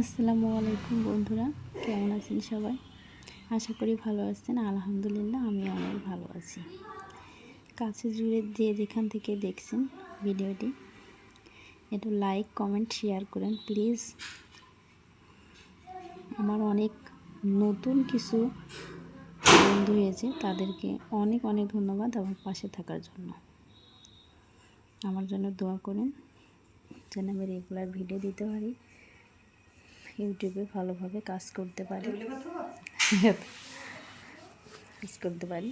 আসসালামু আলাইকুম বন্ধুরা, কেমন আছেন সবাই? আশা করি ভালো আছেন, আলহামদুলিল্লাহ আমি অনেক ভালো আছি। কাছে জুড়ে যে যেখান থেকে দেখছেন ভিডিওটি, একটু লাইক কমেন্ট শেয়ার করেন প্লিজ আমার অনেক নতুন কিছু বন্ধু হয়েছে, তাদেরকে অনেক অনেক ধন্যবাদ আমার পাশে থাকার জন্য। আমার জন্য দোয়া করেন, যেন আমি রেগুলার ভিডিও দিতে পারি। ইউটিউবে ভালোভাবে কাজ করতে পারি। কাজ করতে পারি।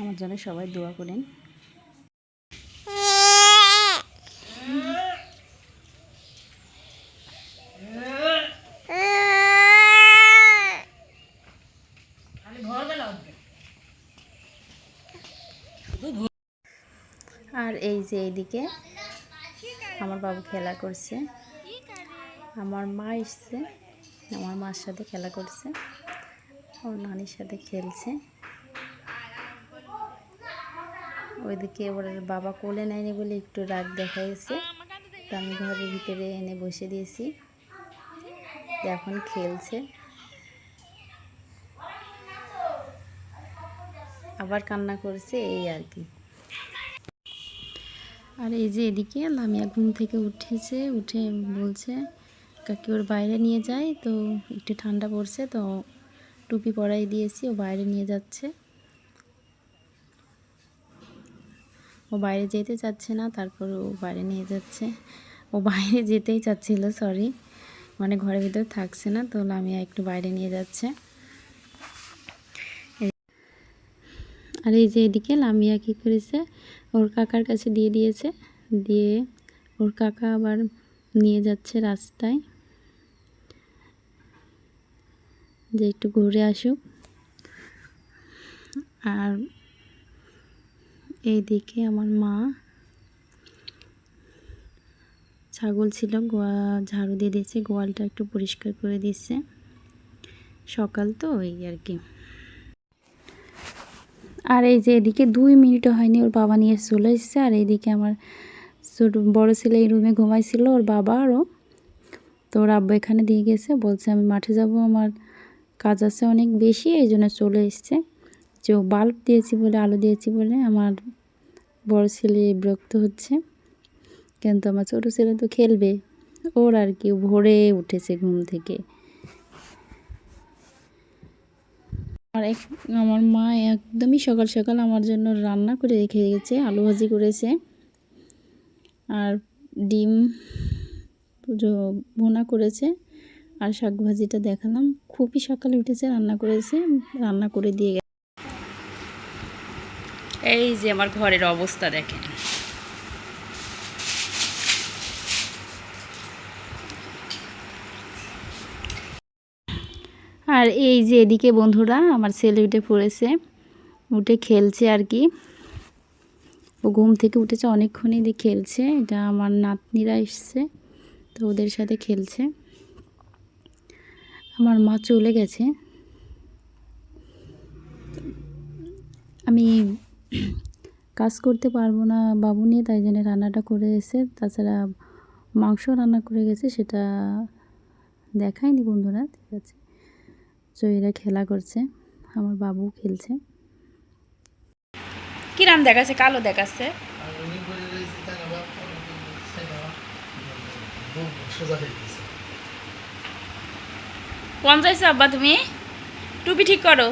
আমার জন্য সবাই দোয়া করেন। আর এই যে এইদিকে আমার বাবু খেলা করছে। আমার মা এসছে। আমার মার সাথে খেলা করছে। ওর নানির সাথে খেলছে। ওইদিকে ওর বাবা কোলে নেয়নি বলে একটু রাগ দেখা গেছে। তো আমি ঘরের ভিতরে এনে বসে দিয়েছি। এখন খেলছে। আবার কান্না করছে, এই আর কি। আর এই যে এদিকে লামিয়া ঘুম থেকে উঠেছে, উঠে বলছে কাকি ওর বাইরে নিয়ে যায়, তো একটু ঠান্ডা পড়ছে, তো টুপি পরাই দিয়েছি, ও বাইরে নিয়ে যাচ্ছে। ও বাইরে যেতে চাচ্ছে না, তারপর ও বাইরে নিয়ে যাচ্ছে। ও বাইরে যেতেই চাচ্ছিল সরি মানে ঘরের ভিতর থাকছে না, তো লামিয়া একটু বাইরে নিয়ে যাচ্ছে। আর এই যে এদিকে লামিয়া কী করেছে, ওর কাকার কাছে দিয়ে দিয়েছে, দিয়ে ওর কাকা আবার নিয়ে যাচ্ছে রাস্তায়। যে একটু ঘুরে আসুক আর এইদিকে আমার মা ছাগল ছিল, গোয়া ঝাড়ু দিয়ে দিয়েছে, গোয়ালটা একটু পরিষ্কার করে দিচ্ছে সকাল তো ওই আর কি। আর এই যে এদিকে দুই মিনিটও হয়নি ওর বাবা নিয়ে চলে এসছে, আর এইদিকে আমার ছোটো বড়ো ছেলে এই রুমে ঘুমাইছিল, ওর বাবা আরও। তো ওর আব্বা এখানে দিয়ে গেছে, বলছে আমি মাঠে যাব আমার কাজ আছে অনেক বেশি, এই জন্য চলে এসছে। যে বাল্ব দিয়েছি বলে, আলো দিয়েছি বলে আমার বড় ছেলে বিরক্ত হচ্ছে। কিন্তু আমার ছোটো ছেলে তো খেলবে। ওর আর কি ভোরে উঠেছে ঘুম থেকে। আর এক, আমার মা একদমই সকাল সকাল আমার জন্য রান্না করে রেখে গেছে, আলু ভাজি করেছে। আর ডিম ভোনা করেছে। আর শাক ভাজিটা দেখালাম। খুবই সকালে উঠেছে রান্না করেছে রান্না করে দিয়ে গেছে। এই যে আমার ঘরের অবস্থা দেখেন। আর এই যে এদিকে বন্ধুরা আমার ছেলে উঠে পড়েছে উঠে খেলছে আর কি। ও ঘুম থেকে উঠেছে অনেকক্ষণই দিয়ে খেলছে। এটা আমার নাতনিরা এসছে তো ওদের সাথে খেলছে। আমার মা চলে গেছে। আমি কাজ করতে পারব না বাবু নিয়ে তাই জন্য রান্নাটা করে এসে তাছাড়া মাংস রান্না করে গেছে সেটা দেখায়নি বন্ধুরা ঠিক আছে। তো এরা খেলা করছে আমার বাবু খেলছে। কিরাম দেখাচ্ছে? কালো দেখাচ্ছে। কোন যাইছো আব্বা, তুমি? টুপি ঠিক করো।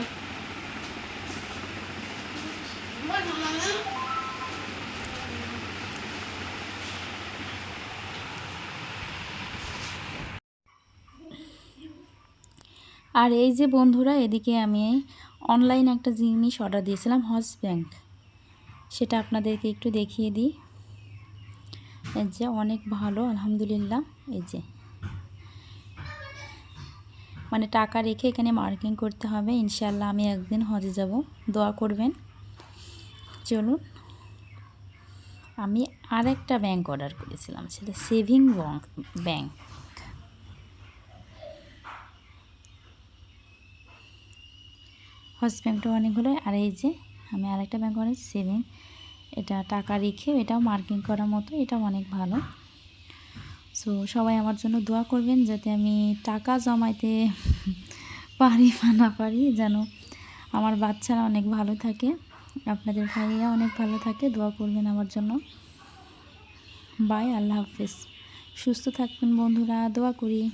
আর এই যে বন্ধুরা, এদিকে আমি অনলাইন একটা জিনিস অর্ডার দিয়েছিলাম হজ ব্যাংক সেটা আপনাদেরকে একটু দেখিয়ে দিই। এই যে অনেক ভালো, আলহামদুলিল্লাহ। এই যে মানে টাকা রেখে এখানে মার্কিং করতে হবে। ইনশাল্লাহ আমি একদিন হজে যাব। দোয়া করবেন। চলুন। আমি আর একটা ব্যাংক অর্ডার করেছিলাম, সেটা সেভিং ব্যাঙ্ক ব্যাংক ফার্স্ট ব্যাংকটা অনেকগুলো, আর এই যে আমি আরেকটা ব্যাংক অনেক সেভিং এটা টাকা রেখে এটাও মার্কিং করার মতো, এটাও অনেক ভালো। সো সবাই আমার জন্য দোয়া করবেন যাতে আমি টাকা জমাইতে পারি বা না পারি, যেন আমার বাচ্চারা অনেক ভালো থাকে। আপনাদের ভাইয়া অনেক ভালো থাকে, দোয়া করবেন আমার জন্য। বাই, আল্লাহ হাফিজ। সুস্থ থাকবেন বন্ধুরা, দোয়া করি।